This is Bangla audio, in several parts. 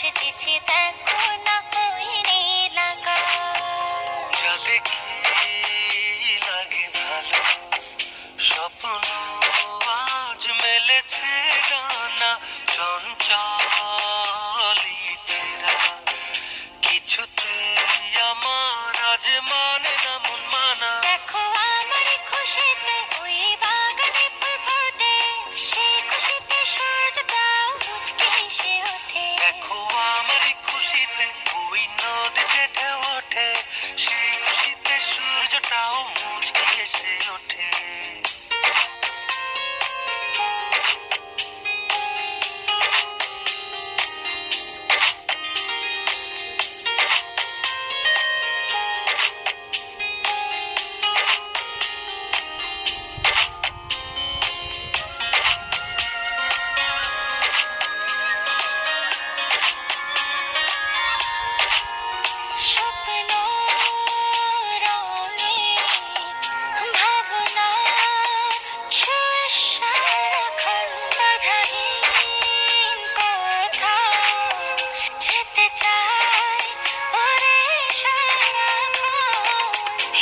অপরূপ দেখো না ওই নীল যা দেখি লাগে ভালো? স্বপ্ন আজ মেলেছে না চঞ্চল কিছুতে আমার আজ মানে মুচকে এসে ওঠে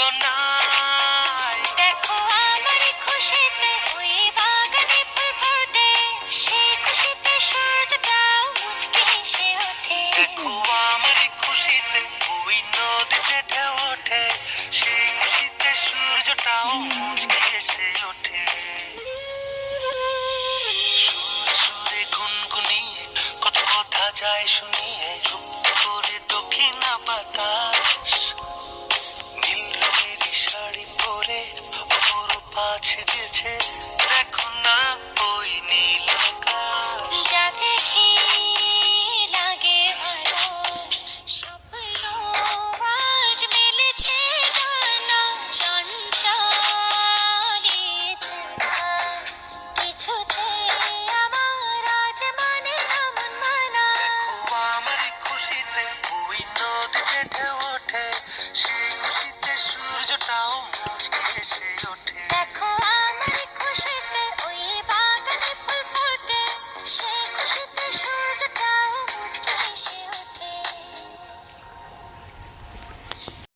হারাবো দেখো আমার খুশিতে ওই বাগানে ফুল ফোটে সেই খুশিতে সূর্যটাও মুচকে এসে ওঠে। দেখো আমার খুশিতে ওই নদীতে ঢেউ ওঠে সেই খুশিতে সূর্যটাও মুচকে এসে ওঠে। সুরে সুরে গুনগুনিয়ে কত কথা যায় শুনিয়ে চুপ করে দক্ষিণা বাতাস 是借钱